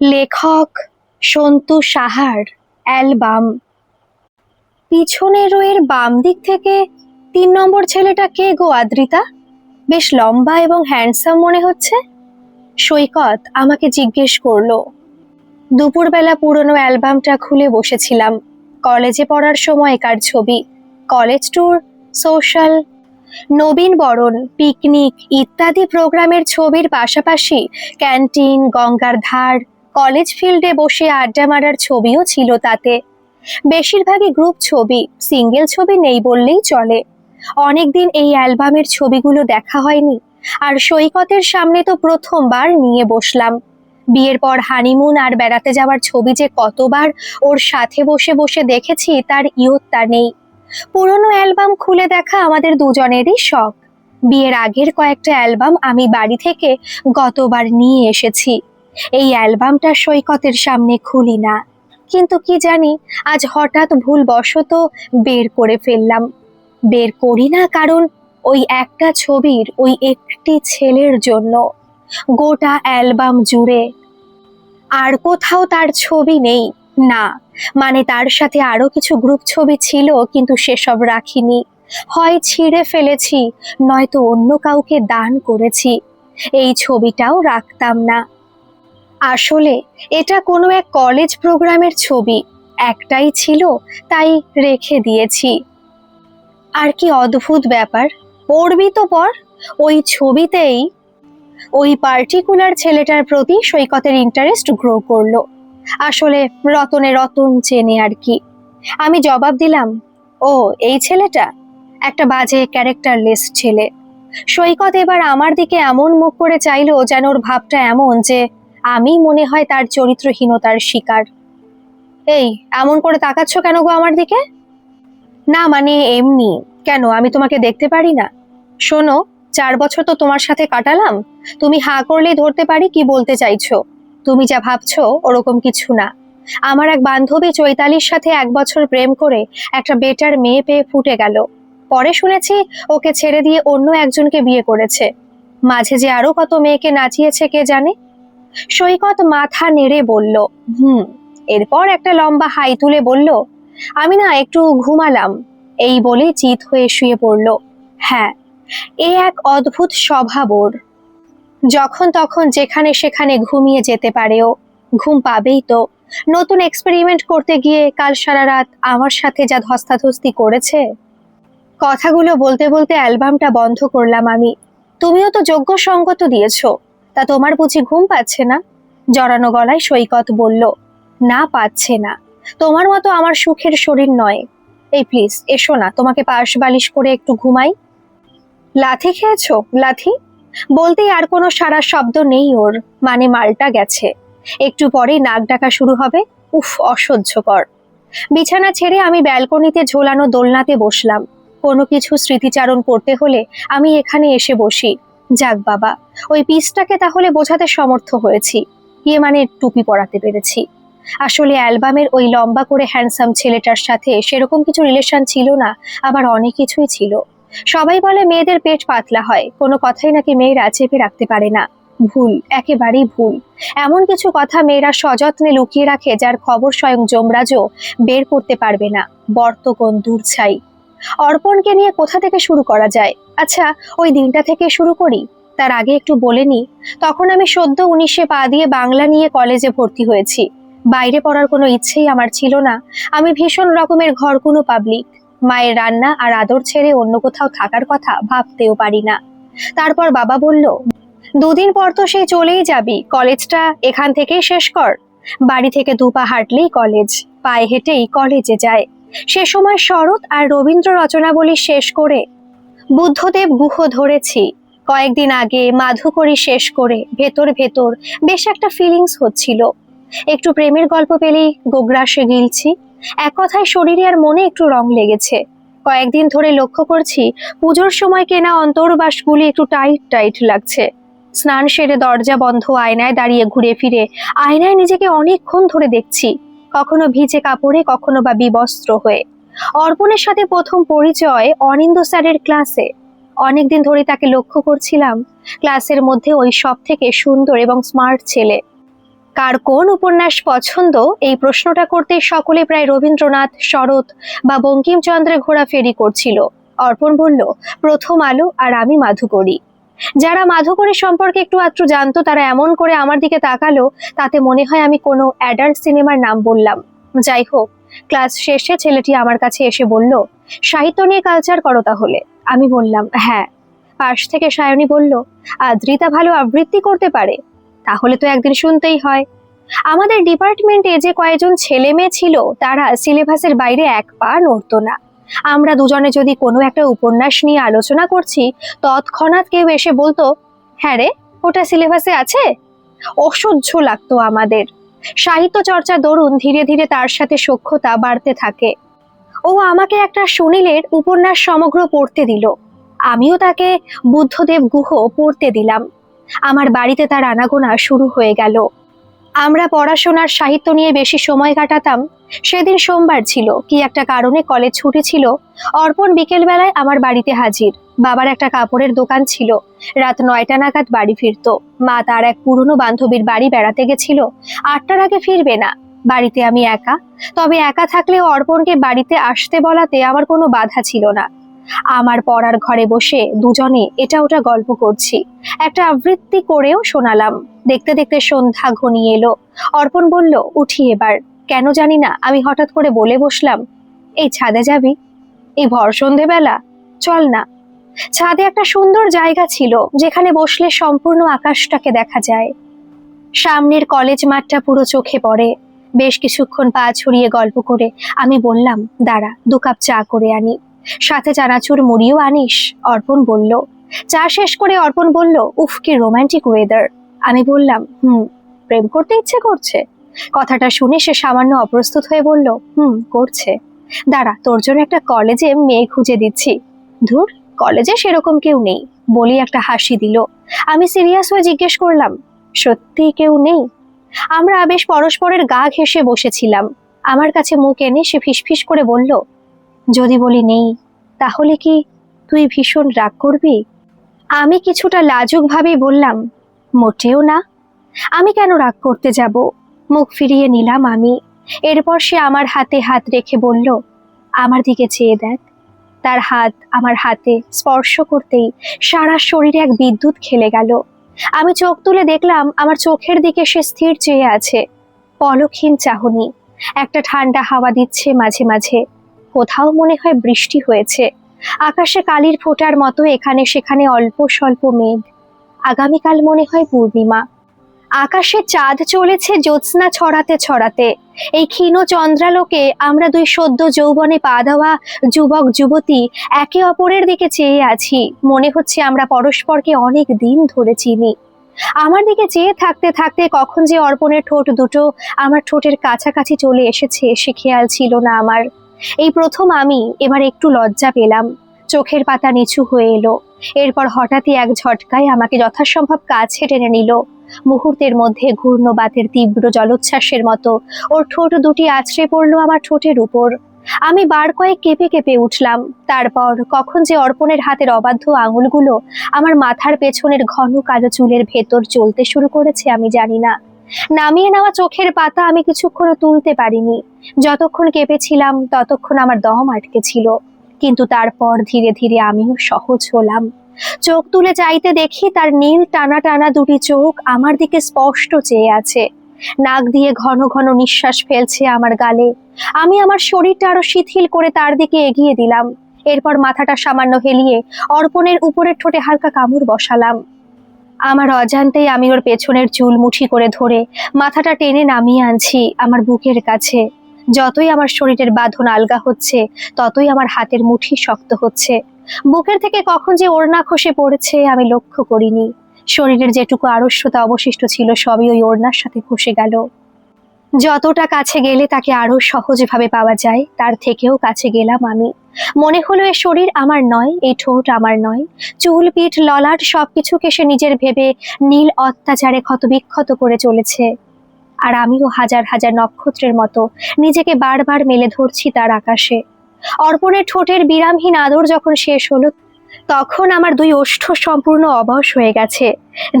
লেখক সন্তু সাহার অ্যালবাম। পিছনের রোয়ের বাম দিক থেকে তিন নম্বর ছেলেটা কে গো, আদ্রিতা? বেশ লম্বা এবং হ্যান্ডসাম মনে হচ্ছে। সৈকত আমাকে জিজ্ঞেস করল। দুপুরবেলা পুরনো অ্যালবামটা খুলে বসেছিলাম। কলেজে পড়ার সময়কার ছবি? কলেজ ট্যুর, সোশ্যাল, নবীন বরণ, পিকনিক ইত্যাদি প্রোগ্রামের ছবির পাশাপাশি ক্যান্টিন, গঙ্গার ধার কলেজ ফিল্ডে বসে আড্ডা মারার ছবিও ছিল তাতে। বেশিরভাগই গ্রুপ ছবি, সিঙ্গেল ছবি নেই বললেই চলে। অনেকদিন এই অ্যালবামের ছবিগুলো দেখা হয়নি, আর সৈকতের সামনে তো প্রথমবার নিয়ে বসলাম। বিয়ের পর হানিমুন আর বেড়াতে যাওয়ার ছবি যে কতবার ওর সাথে বসে বসে দেখেছি তার ইয়ত্তা নেই। পুরনো অ্যালবাম খুলে দেখা আমাদের দুজনেরই শখ। বিয়ের আগের কয়েকটা অ্যালবাম আমি বাড়ি থেকে গতবার নিয়ে এসেছি। এই অ্যালবামটা সৈকতের সামনে খুলি না। কিন্তু কি জানি, আজ হঠাৎ ভুলবশত বের করে ফেললাম। বের করি না কারণ ওই একটা ছবির ওই একটি ছেলের জন্য। গোটা অ্যালবাম জুড়ে। আর কোথাও তার ছবি নেই। না মানে তার সাথে আরও কিছু গ্রুপ ছবি ছিল কিন্তু সেসব রাখিনি। হয় ছিঁড়ে ফেলেছি, নয়তো অন্য কাউকে দান করেছি। এই ছবিটাও রাখতাম না। আসলে এটা কোনো এক কলেজ প্রোগ্রামের ছবি। একটাই ছিল, তাই রেখে দিয়েছি। আর কি অদ্ভুত ব্যাপার, পড়বি তো পর। ওই ছবিতেই ওই পার্টিকুলার ছেলেটার প্রতি সৈকতের ইন্টারেস্ট গ্রো করল। আসলে রতনে রতন চেনে আর কি। আমি জবাব দিলাম, ও, এই ছেলেটা একটা বাজে ক্যারেক্টারলেস ছেলে। সৈকত এবার আমার দিকে এমন মুখ করে চাইলো যেন ওর ভাবটা এমন যে আমি মনে হয় তার চরিত্রহীনতার শিকার। এই, এমন করে তাকাচ্ছ কেন গো আমার দিকে? না মানে এমনি। কেন, আমি তোমাকে দেখতে পারি না। শোনো, চার বছর তো তোমার সাথে কাটালাম। তুমি হা করলেই ধরতে পারি কি বলতে চাইছো। তুমি যা ভাবছ, ওরকম কিছু না। আমার এক বান্ধবী চৈতালির সাথে এক বছর প্রেম করে একটা বেটার মেয়ে পেয়ে ফুটে গেল। পরে শুনেছি ওকে ছেড়ে দিয়ে অন্য একজনকে বিয়ে করেছে। মাঝে যে আরও কত মেয়েকে নাচিয়েছে কে জানে? সৈকত মাথা নেড়ে বলল, হুম। এরপর একটা লম্বা হাই তুলে বলল, আমি না একটু ঘুমালাম। এই বলে চিত হয়ে শুয়ে পড়ল। হ্যাঁ এ এক অদ্ভুত স্বভাব ওর। যখন তখন যেখানে সেখানে ঘুমিয়ে যেতে পারে ও ঘুম পাবেই তো। নতুন এক্সপেরিমেন্ট করতে গিয়ে কাল সারা রাত আমার সাথে যা ধস্তাধস্তি করেছে? কথাগুলো বলতে বলতে অ্যালবামটা বন্ধ করলাম আমি। তুমিও তো যোগ্য সঙ্গত দিয়েছ। তা তোমার বুঝি ঘুম পাচ্ছে না? জড়ানো গলায় সৈকত বলল, না, পাচ্ছে না। তোমার মতো আমার সুখের শরীর নয়। এই প্লিজ এসো না, তোমাকে পাশ বালিশ করে একটু ঘুমাই। লাথি খেয়েছো, লাথি? বলতেই আর কোনো সারা শব্দ নেই ওর মানে মালটা গেছে। একটু পরেই নাক ডাকা শুরু হবে, উফ, অসহ্যকর। বিছানা ছেড়ে আমি ব্যালকনিতে ঝোলানো দোলনাতে বসলাম। কোনো কিছু স্মৃতিচারণ করতে হলে আমি এখানে এসে বসি। যাক বাবা, ওই পিসটাকে তাহলে বোঝাতে সমর্থ হয়েছি। ইয়ে মানে টুপি পরাতে পেরেছি। আসলে অ্যালবামের ওই লম্বা করে হ্যান্ডসাম ছেলেটার সাথে সেরকম কিছু রিলেশন ছিল না, আবার অনেক কিছুই ছিল। সবাই বলে মেয়েদের পেট পাতলা হয়, কোনো কথাই নাকি মেয়েরা চেপে রাখতে পারে না। ভুল, একেবারেই ভুল। এমন কিছু কথা মেয়েরা সযত্নে লুকিয়ে রাখে যার খবর স্বয়ং যমরাজও বের করতে পারবে না। বর্তকন দূর ছাই অর্পণকে নিয়ে কোথা থেকে শুরু করা যায়? আচ্ছা ওই দিনটা থেকে শুরু করি। তার আগে একটু বলে নি, তখন আমি সদ্য উনিশে পা দিয়ে বাংলা নিয়ে কলেজে ভর্তি হয়েছি। বাইরে পড়ার কোনো ইচ্ছেই আমার ছিল না। আমি ভীষণ রকমের ঘর কোনো পাবলিক মায়ের রান্না আর আদর ছেড়ে অন্য কোথাও থাকার কথা ভাবতেও পারি না। তারপর বাবা বলল, দুদিন পর তো সেই চলেই যাবি। কলেজটা এখান থেকেই শেষ কর। বাড়ি থেকে দুপা হাঁটলেই কলেজ, পায়ে হেঁটেই কলেজে যায়। সে সময় শরৎ আর রবীন্দ্র রচনাবলী শেষ করে বুদ্ধদেব গুহ ধরেছি। কয়েকদিন আগে মাধুকরী শেষ করে ভেতর ভেতর বেশ একটা ফিলিংস হচ্ছিল। একটু প্রেমের গল্প পেলেই গোগ্রাসে গিলছি। এক কথায় শরীরে আর মনে একটু রং লেগেছে। কয়েকদিন ধরে লক্ষ্য করছি পুজোর সময় কেনা অন্তর্বাসগুলি একটু টাইট টাইট লাগছে। স্নান সেরে দরজা বন্ধ, আয়নায় দাঁড়িয়ে ঘুরে ফিরে, আয়নায় নিজেকে অনেকক্ষণ ধরে দেখছি। কখনো ভিজে কাপড়ে, কখনো বা বিবস্ত্র হয়ে। অর্পণের সাথে প্রথম পরিচয় অনিন্দ স্যারের ক্লাসে। অনেকদিন ধরে তাকে লক্ষ্য করছিলাম। ক্লাসের মধ্যে ওই সব থেকে সুন্দর এবং স্মার্ট ছেলে। কার কোন উপন্যাস পছন্দ? এই প্রশ্নটা করতে সকলে প্রায় রবীন্দ্রনাথ, শরৎ বা বঙ্কিমচন্দ্রে ঘোরাফেরি করছিল। অর্পণ বলল, প্রথম আলো আর আমি মাধুকরী। যারা মাধুকরী সম্পর্কে একটু আধটু জানতো, তারা এমন করে আমার দিকে তাকালো, তাতে মনে হয় আমি কোনো অ্যাডাল্ট সিনেমার নাম বললাম। যাই হোক ক্লাস শেষে ছেলেটি আমার কাছে এসে বলল, সাহিত্য নিয়ে কালচার করো তাহলে। আমি বললাম হ্যাঁ। পাশ থেকে সায়নী বলল, আদ্রিতা ভালো আবৃত্তি করতে পারে, তাহলে তো একদিন শুনতেই হয়। আমাদের ডিপার্টমেন্টে যে কয়েকজন ছেলে মেয়ে ছিল, তারা সিলেবাসের বাইরে এক পা নড়তো না। আমরা দুজনে যদি কোনো একটা উপন্যাস নিয়ে আলোচনা করছি, তৎক্ষণাৎ কেউ এসে বলতো হ্যাঁ রে, ওটা সিলেবাসে আছে? অসহ্য লাগতো আমাদের। সাহিত্য চর্চা দরুন ধীরে ধীরে তার সাথে সখ্যতা বাড়তে থাকে। ও আমাকে একটা সুনীলের উপন্যাস সমগ্র পড়তে দিল। আমিও তাকে বুদ্ধদেব গুহ পড়তে দিলাম। আমার বাড়িতে তার আনাগোনা শুরু হয়ে গেল। আমরা পড়াশোনার সাহিত্য নিয়ে বেশি সময় কাটাতাম। সেদিন সোমবার ছিল, কি একটা কারণে কলেজ ছুটি ছিল। অর্পণ বিকেলবেলায় আমার বাড়িতে হাজির। বাবার একটা কাপড়ের দোকান ছিল। রাত নয়টা নাগাদ বাড়ি ফিরতো। মা তার এক পুরনো বান্ধবীর বাড়ি বেড়াতে গেছিল। আটটার আগে ফিরবে না। বাড়িতে আমি একা। তবে একা থাকলেও অর্পণকে বাড়িতে আসতে বলাতে আমার কোনো বাধা ছিল না। আমার পড়ার ঘরে বসে দুজনে এটা ওটা গল্প করছি। একটা আবৃত্তি করেও শোনালাম। দেখতে দেখতে সন্ধ্যা ঘনিয়ে এলো। অর্পণ বলল, উঠি এবার। কেন জানি না, আমি হঠাৎ করে বলে বসলাম, এই ছাদে যাবি? এই ভর সন্ধেবেলা? চল না। ছাদে একটা সুন্দর জায়গা ছিল, যেখানে বসলে সম্পূর্ণ আকাশটাকে দেখা যায়। সামনের কলেজ মাঠটা পুরো চোখে পড়ে। বেশ কিছুক্ষণ পা ছড়িয়ে গল্প করে আমি বললাম, দাঁড়া, দু কাপ চা করে আনি। সাথে চানাচুর মুড়িও আনিস, অর্পণ বলল, চা শেষ করে অর্পণ বলল, উফ, কি রোমান্টিক ওয়েদার আমি বললাম, হুম, প্রেম করতে ইচ্ছে করছে। কথাটা শুনে সে সামান্য অপ্রস্তুত হয়ে বলল, হুম, করছে। দাঁড়া, তোর জন্য একটা কলেজে মেয়ে খুঁজে দিচ্ছি। ধুর কলেজে সেরকম কেউ নেই বলি একটা হাসি দিল। আমি সিরিয়াস হয়ে জিজ্ঞেস করলাম, সত্যি কেউ নেই? আমরা বেশ পরস্পরের গা ঘেঁষে বসেছিলাম। আমার কাছে মুখ এনে সে ফিসফিস করে বলল যদি বলি নেই, তাহলে কি তুই ভীষণ রাগ করবি? আমি কিছুটা লাজুক ভাবেই বললাম, মোটেও না। আমি কেন রাগ করতে যাব? মুখ ফিরিয়ে নিলাম আমি। এরপর সে আমার হাতে হাত রেখে বলল, আমার দিকে চেয়ে দেখ। তার হাত আমার হাতে স্পর্শ করতেই সারা শরীরে এক বিদ্যুৎ খেলে গেল। আমি চোখ তুলে দেখলাম, আমার চোখের দিকে সে স্থির চেয়ে আছে। পলকহীন চাহনি, একটা ঠান্ডা হাওয়া দিচ্ছে মাঝে মাঝে। কোথাও মনে হয় বৃষ্টি হয়েছে। আকাশে কালির ফোঁটার মতো এখানে সেখানে অল্প স্বল্প মেঘ। আগামীকাল মনে হয় পূর্ণিমা। আকাশে চাঁদ চলেছে জ্যোৎস্না ছড়াতে ছড়াতে। এই ক্ষীণ চন্দ্রালোকে আমরা দুই সদ্য যৌবনে পা দেওয়া যুবক, যুবতী একে অপরের দিকে চেয়ে আছি। মনে হচ্ছে আমরা পরস্পরকে অনেক দিন ধরে চিনি। আমার দিকে চেয়ে থাকতে থাকতে কখন যে অর্পণের ঠোঁট দুটো আমার ঠোঁটের কাছাকাছি চলে এসেছে, সে খেয়াল ছিল না আমার। এই প্রথম আমি, এবার একটু লজ্জা পেলাম। চোখের পাতা নিচু হয়ে এলো। এরপর হঠাৎই এক ঝটকায় আমাকে যথাসম্ভব কাছে টেনে নিল। মুহূর্তের মধ্যে ঘূর্ণবাতের তীব্র জলোচ্ছ্বাসের মতো ওর ঠোঁট দুটি আছড়ে পড়ল আমার ঠোঁটের উপর। আমি বার কয়েক কেঁপে কেঁপে উঠলাম। তারপর কখন যে অর্পণের হাতের অবাধ্য আঙুলগুলো আমার মাথার পেছনের ঘন কালো চুলের ভেতর চলতে শুরু করেছে আমি জানি না। নামিয়ে নেওয়া চোখের পাতা আমি কিছুক্ষণ তুলতে পারিনি। যতক্ষণ কেঁপেছিলাম, ততক্ষণ আমার দম আটকে ছিল। কিন্তু তারপর ধীরে ধীরে আমিও সহজ হলাম। চোখ তুলে চাইতে দেখি তার নীল টানা টানা দুটি চোখ আমার দিকে স্পষ্ট চেয়ে আছে। নাক দিয়ে ঘন ঘন নিঃশ্বাস ফেলছে আমার গালে। আমি আমার শরীরটা আরও শিথিল করে তার দিকে এগিয়ে দিলাম। এরপর মাথাটা সামান্য হেলিয়ে অর্পণের উপরের ঠোঁটে হালকা কামড় বসালাম। আমার অজান্তেই আমি ওর পেছনের চুল মুঠি করে ধরে মাথাটা টেনে নামিয়ে আনছি আমার বুকের কাছে। যতই আমার শরীরের বাঁধন আলগা হচ্ছে, ততই আমার হাতের মুঠি শক্ত হচ্ছে। বুকের থেকে কখন যে ওড়না খসে পড়েছে আমি লক্ষ্য করিনি। শরীরের যেটুকু আড়স্যতা অবশিষ্ট ছিল সবই ওই ওড়নার সাথে খসে গেল। যতটা কাছে গেলে তাকে আরও সহজভাবে পাওয়া যায়, তার থেকেও কাছে গেলাম আমি। মনে হলো এ শরীর আমার নয় এই ঠোঁট আমার নয়। চুল, পিঠ, ললাট সবকিছুকে সে নিজের ভেবে নীল অত্যাচারে ক্ষতবিক্ষত করে চলেছে। আর আমিও হাজার হাজার নক্ষত্রের মতো নিজেকে বারবার মেলে ধরছি তার আকাশে। অর্পণের ঠোঁটের বিরামহীন আদর যখন শেষ হলো তখন আমার দুই ওষ্ঠ সম্পূর্ণ অবশ হয়ে গেছে,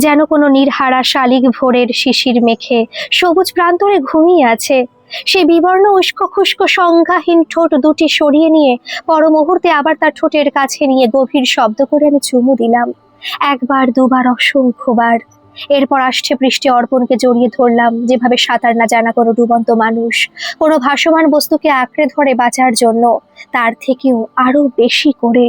যেন কোনো নির্হারা শালিক ভোরের শিশির মেখে সবুজ প্রান্তরে ঘুমিয়ে আছে। সে বিবর্ণ উস্কো খুস্কো সংজ্ঞাহীন ঠোঁট দুটি সরিয়ে নিয়ে পর মুহূর্তে আবার তার ঠোঁটের কাছে নিয়ে গভীর শব্দ করে আমি চুমু দিলাম। একবার, দুবার, অসংখ্যবার। এরপর আসছে পৃষ্ঠে অর্পণকে জড়িয়ে ধরলাম, যেভাবে সাঁতার না জানা কোনো ডুবন্ত মানুষ, কোনো ভাসমান বস্তুকে আঁকড়ে ধরে বাঁচার জন্য, তার থেকেও আরও বেশি করে।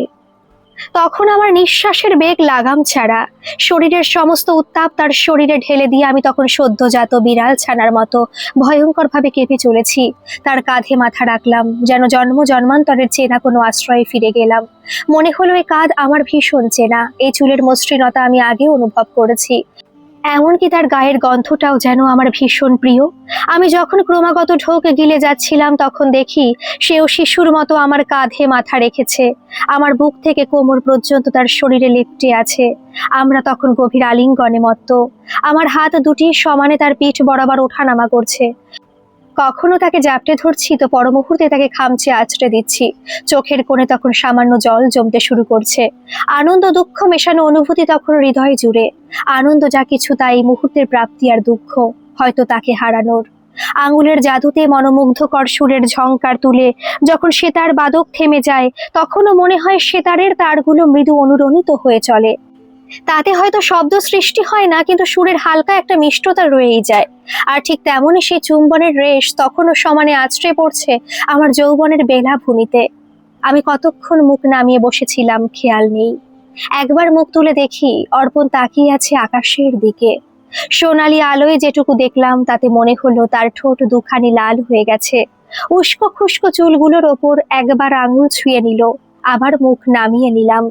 তখন আমার নিঃশ্বাসের বেগ লাগাম ছাড়া। শরীরের সমস্ত উত্তাপ তার শরীরে ঢেলে দিয়ে আমি তখন সদ্যজাত বিড়াল ছানার মতো ভয়ঙ্করভাবে কেঁপে চলেছি। তার কাঁধে মাথা রাখলাম, যেন জন্ম জন্মান্তরের চেনা কোনো আশ্রয়ে ফিরে গেলাম। মনে হলো এই কাঁধ আমার ভীষণ চেনা, এই চুলের মসৃণতা আমি আগে অনুভব করেছি। এমনকি তার গায়ের গন্ধটাও যেন আমার ভীষণ প্রিয়। আমি যখন ক্রমাগত ঢোক গিলে যাচ্ছিলাম, তখন দেখি সেও শিশুর মতো আমার কাঁধে মাথা রেখেছে। আমার বুক থেকে কোমর পর্যন্ত তার শরীরে লেপটে আছে। আমরা তখন গভীর আলিঙ্গনে মত্ত। আমার হাত দুটি সমানে তার পিঠ বরাবর ওঠানামা করছে। কখনো তাকে জাপটে ধরছি? তো পর মুহূর্তে তাকে খামচে আছড়ে দিচ্ছি। চোখের কোণে তখন সামান্য জল জমতে শুরু করছে। আনন্দ দুঃখ মেশানো অনুভূতি তখন হৃদয় জুড়ে। আনন্দ যা কিছু তাই মুহূর্তের প্রাপ্তি আর দুঃখ, হয়তো তাকে হারানোর। আঙুলের জাদুতে মনোমুগ্ধকর সুরের ঝংকার তুলে যখন সেতার বাদক থেমে যায়, তখনও মনে হয় সেতারের তারগুলো মৃদু অনুরণিত হয়ে চলে। তাতে হয়তো শব্দ সৃষ্টি হয় না, কিন্তু সুরের হালকা একটা মিষ্টতা রয়েই যায়। আর ঠিক তেমনই সেই চুম্বনের রেশ তখনও সমানে আছড়ে পড়ছে আমার যৌবনের বেলা ভূমিতে আমি কতক্ষণ মুখ নামিয়ে বসেছিলাম, খেয়াল নেই। একবার মুখ তুলে দেখি, অর্পণ তাকিয়ে আছে আকাশের দিকে। সোনালি আলোয় যেটুকু দেখলাম, তাতে মনে হলো তার ঠোঁট দুখানি লাল হয়ে গেছে। উস্কো খুস্কো চুলগুলোর ওপর একবার আঙুল ছুঁয়ে নিল, আবার মুখ নামিয়ে নিলাম।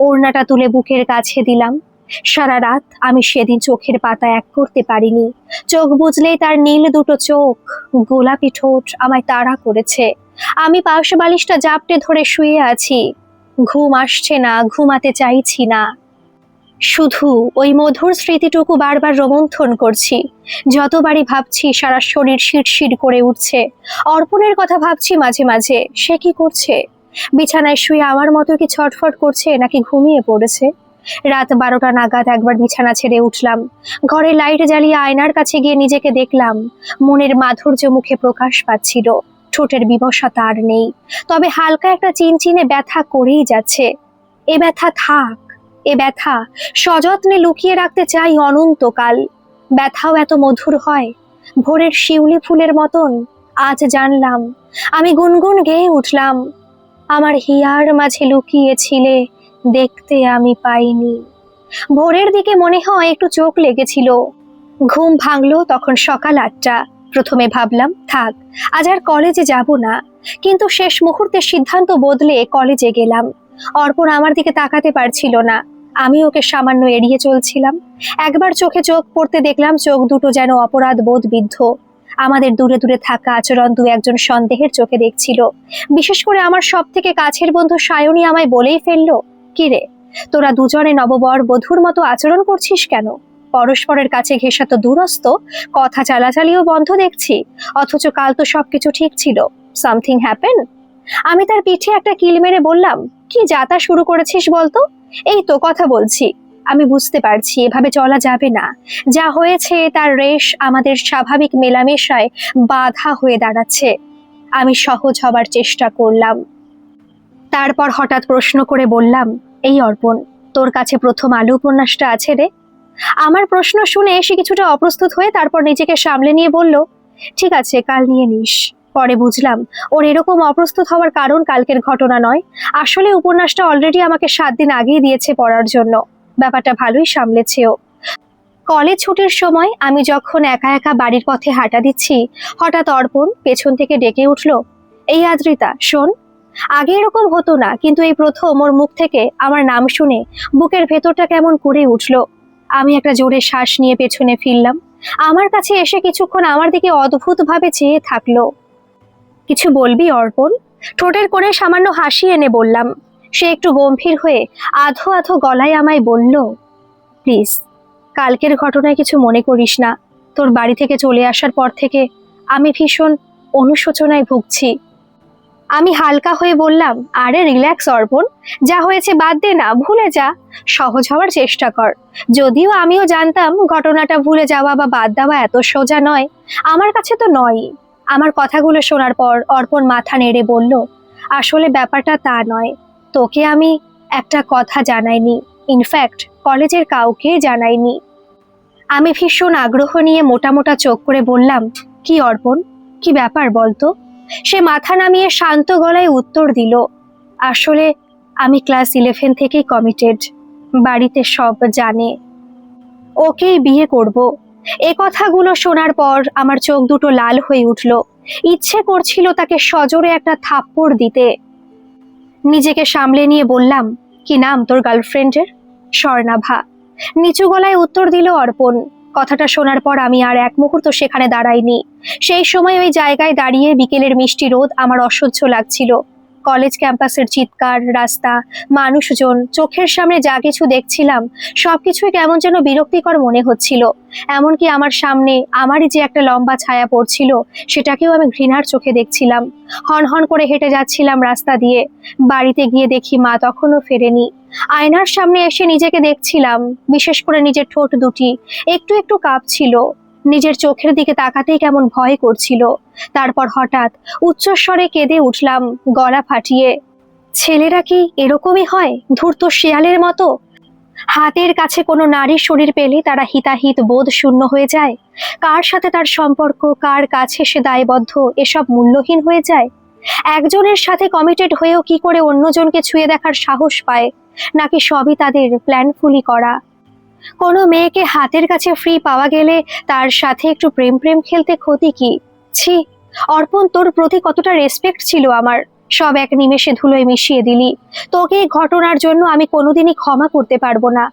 ওড়নাটা তুলে বুকের কাছে দিলাম। সারা রাত আমি সেদিন চোখের পাতা এক করতে পারিনি। চোখ বুঝলেই তার নীল দুটো চোখ, গোলাপি ঠোঁট আমায় তাড়া করেছে। আমি পাশ বালিশটা জাপটে ধরে শুয়ে আছি। ঘুম আসছে না, ঘুমাতে চাইছি না। শুধু ওই মধুর স্মৃতিটুকু বারবার রোমন্থন করছি। যতবারই ভাবছি সারা শরীর শিরশির করে উঠছে, অর্পণের কথা ভাবছি মাঝে মাঝে, সে কি করছে? বিছানায় শুয়ে আমার মতো কি ছটফট করছে নাকি ঘুমিয়ে পড়েছে? রাত বারোটা নাগাদ একবার বিছানা ছেড়ে উঠলাম। ঘরে লাইট জ্বালিয়ে আয়নার কাছে গিয়ে নিজেকে দেখলাম। মনের মাধুর্য মুখে প্রকাশ পাচ্ছিল। ঠোঁটের বিবশতা আর নেই। তবে হালকা একটা চিনচিনে ব্যথা করেই যাচ্ছে। এ ব্যথা থাক, এ ব্যথা সযত্নে লুকিয়ে রাখতে চাই অনন্তকাল। ব্যথাও এত মধুর হয়। ভোরের শিউলি ফুলের মতন। আজ জানলাম, আমি গুনগুন গেয়ে উঠলাম। আমার হিয়ার মাঝে লুকিয়েছিলে, দেখতে আমি পাইনি। ভোরের দিকে মনে হয় একটু চোখ লেগেছিল। ঘুম ভাঙলো তখন সকাল আটটা। প্রথমে ভাবলাম, থাক, আজ আর কলেজে যাব না। কিন্তু শেষ মুহূর্তে সিদ্ধান্ত বদলে কলেজে গেলাম। অর্পণ আমার দিকে তাকাতে পারছিল না। আমি ওকে সামান্য এড়িয়ে চলছিলাম। একবার চোখে চোখ পড়তে দেখলাম চোখ দুটো যেন অপরাধ বোধ বিদ্ধ। আমাদের দূরে দূরে থাকা আচরণ দু একজন সন্দেহের চোখে দেখছিল। বিশেষ করে আমার সব থেকে কাছের বন্ধু সায়নী আমায় বলেই ফেলল কিরে তোরা দুজনে নববর বধুর মতো আচরণ করছিস কেন? পরস্পরের কাছে ঘেঁষা তো দূরস্থ কথা চালাচালিও বন্ধ দেখছি, অথচ কাল তো সবকিছু ঠিক ছিল। Something happen? আমি তার পিঠে একটা কিল মেরে বললাম, কি যাতা শুরু করেছিস বলতো? এই তো, কথা বলছি। আমি বুঝতে পারছি, এভাবে চলা যাবে না। যা হয়েছে, তার রেশ আমাদের স্বাভাবিক মেলামেশায় বাধা হয়ে দাঁড়াচ্ছে। আমি সহজ হবার চেষ্টা করলাম। তারপর হঠাৎ প্রশ্ন করে বললাম, এই অর্পণ, তোর কাছে প্রথম আলু উপন্যাসটা আছে রে? আমার প্রশ্ন শুনে সে কিছুটা অপ্রস্তুত হয়ে তারপর নিজেকে সামলে নিয়ে বলল, ঠিক আছে, কাল নিয়ে নিস। পরে বুঝলাম, ওর এরকম অপ্রস্তুত হওয়ার কারণ কালকের ঘটনা নয়। আসলে উপন্যাসটা অলরেডি আমাকে সাত দিন আগেই দিয়েছে পড়ার জন্য। ব্যাপারটা ভালোই সামলেছে ও। কলেজ ছুটির সময় আমি যখন একা একা বাড়ির পথে হাঁটা দিচ্ছি, হঠাৎ অর্পণ পেছন থেকে ডেকে উঠল, এই আদ্রিতা, শোন, আগে এরকম হতো না, কিন্তু এই প্রথম ওর মুখ থেকে আমার নাম শুনে বুকের ভেতরটা কেমন করে উঠল। আমি একটা জোরে শ্বাস নিয়ে পেছনে ফিরলাম। আমার কাছে এসে কিছুক্ষণ আমার দিকে অদ্ভুতভাবে চেয়ে থাকল। কিছু বলবি অর্পণ? ঠোঁটের কোণে সামান্য হাসি এনে বললাম সে একটু গম্ভীর হয়ে আধো আধো গলায় আমায় বলল, প্লিজ, কালকের ঘটনায় কিছু মনে করিস না। তোর বাড়ি থেকে চলে আসার পর থেকে আমি ভীষণ অনুশোচনায় ভুগছি। আমি হালকা হয়ে বললাম, আরে, রিল্যাক্স অর্পণ, যা হয়েছে বাদ দে না, ভুলে যা, সহজ হওয়ার চেষ্টা কর। যদিও আমিও জানতাম ঘটনাটা ভুলে যাওয়া বা বাদ দেওয়া এত সোজা নয়, আমার কাছে তো নয়ই। আমার কথাগুলো শোনার পর অর্পণ মাথা নেড়ে বলল, আসলে ব্যাপারটা তা নয়। তোকে আমি একটা কথা জানাইনি। ইনফ্যাক্ট কলেজের কাউকে জানাইনি। আমি ভীষণ আগ্রহ নিয়ে মোটা মোটা চোখ করে বললাম, কি অর্পণ? কি ব্যাপার বলতো? সে মাথা নামিয়ে শান্ত গলায় উত্তর দিল, আসলে আমি ক্লাস ইলেভেন থেকেই কমিটেড বাড়িতে সব জানে। ওকেই বিয়ে করব। এ কথাগুলো শোনার পর আমার চোখ দুটো লাল হয়ে উঠল। ইচ্ছে করছিল তাকে সজোরে একটা থাপ্পড় দিতে। নিজেকে সামলে নিয়ে বললাম, কি নাম তোর গার্লফ্রেন্ডের? স্বর্ণাভা। নিচু গলায় উত্তর দিল অর্পণ, কথাটা শোনার পর আমি আর এক মুহূর্ত সেখানে দাঁড়াইনি। সেই সময় ওই জায়গায় দাঁড়িয়ে বিকেলের মিষ্টি রোদ আমার অসহ্য লাগছিল। কলেজ ক্যাম্পাসের চিৎকার, রাস্তা, মানুষজন, চোখের সামনে যা কিছু দেখছিলাম, সবকিছুই কেমন যেন বিরক্তিকর মনে হচ্ছিল। এমনকি আমার সামনে আমারই যে একটা লম্বা ছায়া পড়ছিল, সেটাকেও আমি ঘৃণার চোখে দেখছিলাম। হন হন করে হেঁটে যাচ্ছিলাম রাস্তা দিয়ে। বাড়িতে গিয়ে দেখি মা তখনও ফেরেনি। আয়নার সামনে এসে নিজেকে দেখছিলাম, বিশেষ করে নিজের ঠোঁট দুটি। একটু একটু কাঁপছিল। নিজের চোখের দিকে তাকাতেই কেমন ভয় করছিল। তারপর হঠাৎ উচ্চস্বরে কেঁদে উঠলাম, গলা ফাটিয়ে, ছেলেরা কি এরকমই হয়, ধূর্ত শিয়ালের মতো? হাতের কাছে কোনো নারীর শরীর পেলে তারা হিতাহিত বোধ শূন্য হয়ে যায়। কার সাথে তার সম্পর্ক, কার কাছে সে দায়বদ্ধ, এসব মূল্যহীন হয়ে যায়? একজনের সাথে কমিটেড হয়েও কি করে অন্যজনকে ছুঁয়ে দেখার সাহস পায়? নাকি সবই তাদের প্ল্যানফুলি করা? কোনো মেয়েকে হাতের কাছে ফ্রি পাওয়া গেলে তার সাথে একটু প্রেম প্রেম খেলতে ক্ষতি কি? ছি, অর্পণ, তোর প্রতি কতটা রেসপেক্ট ছিল আমার। সব এক নিমেষে ধুলোয় মিশিয়ে দিলি। তোকে এই ঘটনার জন্য আমি কোনোদিনই ক্ষমা করতে পারব না।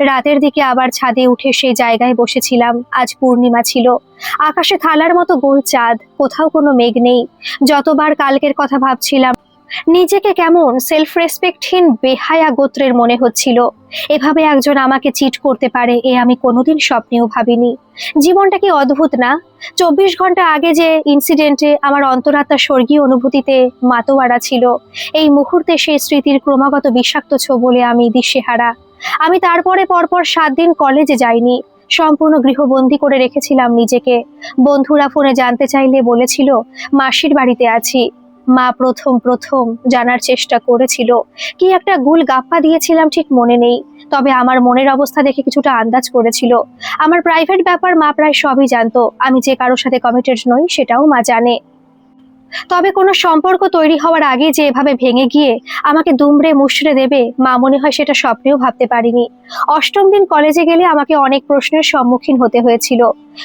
রাতের দিকে আবার ছাদে উঠে সেই জায়গায় বসেছিলাম। আজ পূর্ণিমা ছিল। আকাশে থালার মতো গোল চাঁদ, কোথাও কোনো মেঘ নেই। যতবার কালকের কথা ভাবছিলাম নিজেকে কেমন সেলফ রেসপেক্টহীন বেহায়া গোত্রের মনে হচ্ছিল। এভাবে একজন আমাকে চিট করতে পারে, এ আমি কোনোদিন স্বপ্নেও ভাবিনি। জীবনটা কি অদ্ভুত না? চব্বিশ ঘণ্টা আগে যে ইনসিডেন্টে আমার অন্তরাত্মা স্বর্গীয় অনুভূতিতে মাতোয়ারা ছিল, এই মুহূর্তে সেই স্মৃতির ক্রমাগত বিষাক্ত বলে আমি দিশেহারা। আমি তারপরে পরপর সাত দিন কলেজে যাইনি। সম্পূর্ণ গৃহবন্দী করে রেখেছিলাম নিজেকে। বন্ধুরা ফোনে জানতে চাইলে বলেছিল, মাসির বাড়িতে আছি। মা প্রথম প্রথম জানার চেষ্টা করেছিল। কি একটা গুল গাপ্পা দিয়েছিলাম ঠিক মনে নেই। তবে আমার মনের অবস্থা দেখে কিছুটা আন্দাজ করেছিল। আমার প্রাইভেট ব্যাপার মা প্রায় সবই জানতো। আমি যে কারোর সাথে কমিটেড নই সেটাও মা জানে। তবে কোনো সম্পর্ক তৈরি হওয়ার আগে যে এভাবে ভেঙে গিয়ে আমাকে দুমড়ে মুশড়ে দেবে, মা মনে হয় সেটা স্বপ্নেও ভাবতে পারিনি। অষ্টম দিন কলেজে গেলে আমাকে অনেক প্রশ্নের সম্মুখীন হতে হয়েছিল।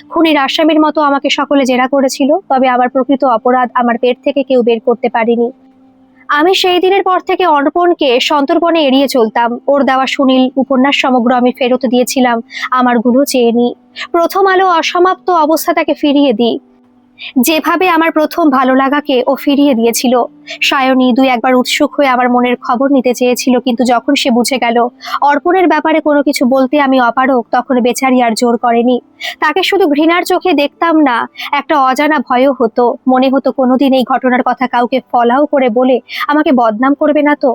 খুনির আসামির মতো আমাকে সকলে জেরা করেছিল, তবে আমার প্রকৃত অপরাধ আমার পেট থেকে কেউ বের করতে পারিনি। আমি সেই দিনের পর থেকে অর্পণকে সন্তর্পণে এড়িয়ে চলতাম। ওর দেওয়া সুনীল উপন্যাস সমগ্র আমি ফেরত দিয়েছিলাম। আমারগুলো চেয়ে নি প্রথম আলো অসমাপ্ত অবস্থা তাকে ফিরিয়ে দিই। যেভাবে আমার প্রথম ভালো লাগাকে ও ফিরিয়ে দিয়েছিল, সায়নী দুই একবার উৎসুক হয়ে আমার মনের খবর নিতে চেয়েছিল, কিন্তু যখন সে বুঝে গেল, অর্পণের ব্যাপারে কোনো কিছু বলতে আমি অপারক তখন বেচারি আর জোর করেনি। তাকে শুধু ঘৃণার চোখে দেখতাম না, একটা অজানা ভয়ও হতো। মনে হতো কোনোদিন এই ঘটনার কথা কাউকে ফলাও করে বলে আমাকে বদনাম করবে না তো?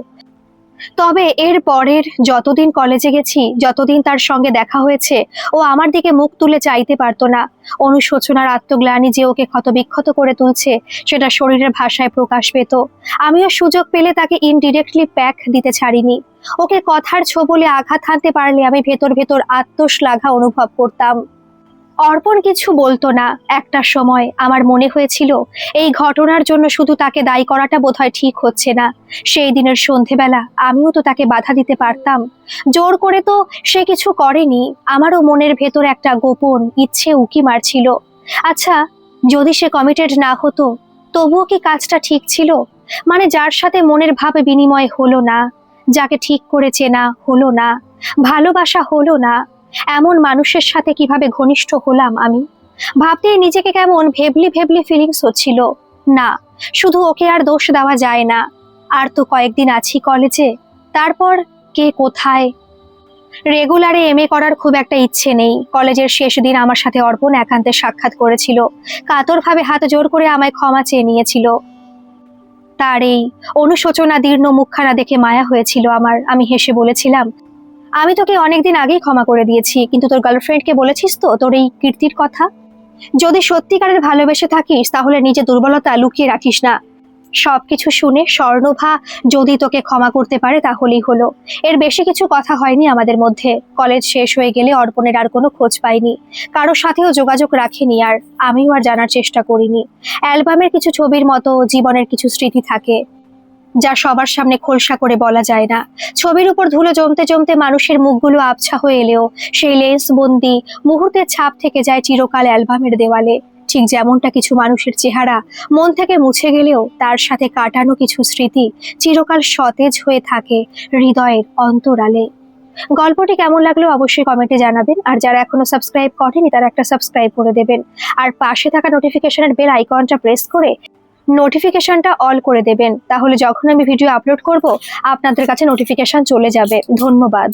তবে এর পরের যতদিন কলেজে গেছি, যতদিন তার সঙ্গে দেখা হয়েছে, ও আমার দিকে মুখ তুলে চাইতে পারতো না। অনুশোচনার আত্মগ্লানি যে ওকে ক্ষতবিক্ষত করে তুলছে, সেটা শরীরের ভাষায় প্রকাশ পেত। আমিও সুযোগ পেলে তাকে ইনডিরেক্টলি প্যাক দিতে ছাড়িনি। ওকে কথার ছোবলে আঘাত হানতে পারলে আমি ভেতর ভেতর আত্মশ্লাঘা অনুভব করতাম। অর্পণ কিছু বলতো না। একটা সময় আমার মনে হয়েছিল, এই ঘটনার জন্য শুধু তাকে দায়ী করাটা বোধহয় ঠিক হচ্ছে না। সেই দিনের সন্ধেবেলা আমিও তো তাকে বাধা দিতে পারতাম। জোর করে তো সে কিছু করেনি। আমারও মনের ভেতর একটা গোপন ইচ্ছে উকি মারছিল। আচ্ছা যদি সে কমিটেড না হতো, তবুও কি কাজটা ঠিক ছিল? মানে যার সাথে মনের ভাব বিনিময় হলো না, যাকে ঠিক করে চেনা হলো না, ভালোবাসা হলো না এমন মানুষের সাথে কীভাবে ঘনিষ্ঠ হলাম আমি? ভাবতেই নিজেকে কেমন ভেবলি ভেবলি ফিলিংস হচ্ছিল। না, শুধু ওকে আর দোষ দেওয়া যায় না। আর তো কয়েকদিন আছি কলেজে তারপর কে কোথায়? রেগুলারে এম করার খুব একটা ইচ্ছে নেই। কলেজের শেষ দিন আমার সাথে অর্পণ একান্তে সাক্ষাৎ করেছিল। কাতরভাবে হাত জোর করে আমায় ক্ষমা চেয়ে নিয়েছিল। তার এই অনুশোচনা দীর্ণ মুখখানা দেখে মায়া হয়েছিল আমার। আমি হেসে বলেছিলাম আমি তোকে অনেকদিন আগেই ক্ষমা করে দিয়েছি, কিন্তু তোর গার্লফ্রেন্ডকে বলেছিস তো তোর এই কীর্তির কথা? যদি সত্যিকারের ভালোবেসে থাকিস, তাহলে নিজে দুর্বলতা লুকিয়ে রাখিস না। সবকিছু শুনে স্বর্ণভা যদি তোকে ক্ষমা করতে পারে, তাহলেই হলো। এর বেশি কিছু কথা হয়নি আমাদের মধ্যে। কলেজ শেষ হয়ে গেলে অর্পণের আর কোনো খোঁজ পাইনি। কারোর সাথেও যোগাযোগ রাখিনি আর, আমিও আর জানার চেষ্টা করিনি। অ্যালবামের কিছু ছবির মতো জীবনের কিছু স্মৃতি থাকে। যা সবার সামনে খোলসা করে বলা যায় না। ছবির উপর ধুলো জমতে জমতে মানুষের মুখগুলো আবছা হয়ে এলেও সেই লেন্স বন্দি মুহূর্তের ছাপ থেকে যায় চিরকাল অ্যালবামের দেওয়ালে। ঠিক যেমনটা কিছু মানুষের চেহারা মন থেকে মুছে গেলেও তার সাথে কাটানো কিছু স্মৃতি চিরকাল সতেজ হয়ে থাকে হৃদয়ের অন্তরালে। গল্পটি কেমন লাগল অবশ্যই কমেন্টে জানাবেন, আর যারা এখনও সাবস্ক্রাইব করেনি তারা একটা সাবস্ক্রাইব করে দেবেন। আর পাশে থাকা নোটিফিকেশনের বেল আইকনটা প্রেস করে নোটিফিকেশনটা অল করে দেবেন। তাহলে যখন আমি ভিডিও আপলোড করব, আপনাদের কাছে নোটিফিকেশন চলে যাবে। ধন্যবাদ।